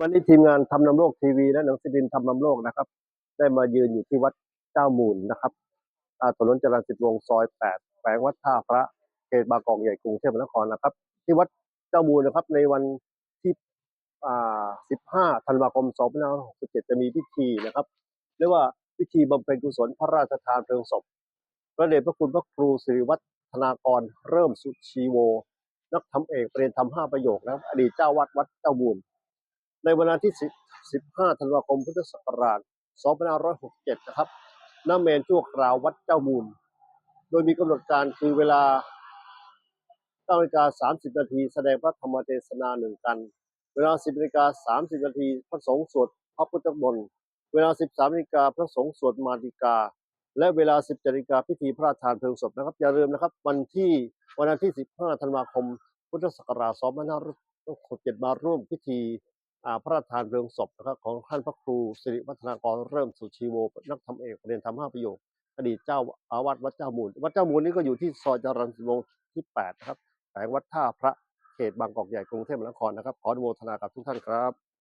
วันนี้ทีมงานทำนำโลกทีวีและหนังสือพิมพ์ทำนำโลกนะครับ ได้มายืนอยู่ที่วัดเจ้ามูลนะครับอาถนนจรัญสิทธิ์วงศ์ซอยแปดแฝงวัดท่าพระเขตบางกอกใหญ่กรุงเทพมหานครนะครับ ที่วัดเจ้ามูลนะครับ ในวันที่ 15 ธันวาคม 2567 จะมีพิธีนะครับ เรียกว่าพิธีบำเพ็ญกุศลพระราชทานเพลิงศพพระเดชพระคุณพระครูสิริวัฒนากรเริ่มสุชีโว นักธรรมเอกประเด็นธรรมห้าประโยคนะอดีตเจ้าวัดวัดเจ้ามูล ในวันที่ 15 ธันวาคม พุทธศักราช 2567 นะครับณเมนชั่วคราววัดเจ้ามูล โดยมีกำหนดการคือเวลา9นาฬิกา30 นาทีแสดงพระธรรมเทศนาหนึ่งกัน เวลา 10นาฬิกา30 นาทีพระสงฆ์สวดพระพุทธมนต์เวลา 13นาฬิกาพระสงฆ์สวดมาติกา และเวลา 10นาฬิกาพิธีพระราชทานเพลิงศพนะครับ อย่าลืมนะครับ วันที่วันทิตย์15 ธันวาคม พุทธศักราช 2567 มาร่วมพิธี พระราชทานเรืองศพนะครับของท่านพระครูสิริวัฒนากรเริ่มสุชีโวนักธรรมเอกเรียนธรรมห้าประโยค อดีตเจ้าอาวาสวัดเจ้ามูล วัดเจ้ามูลนี่ก็อยู่ที่ซอยจรัญสนิทวงที่8นะครับแขวงวัดท่าพระเขตบางกอกใหญ่กรุงเทพมหานครนะครับขออนุโมทนากับทุกท่านครับ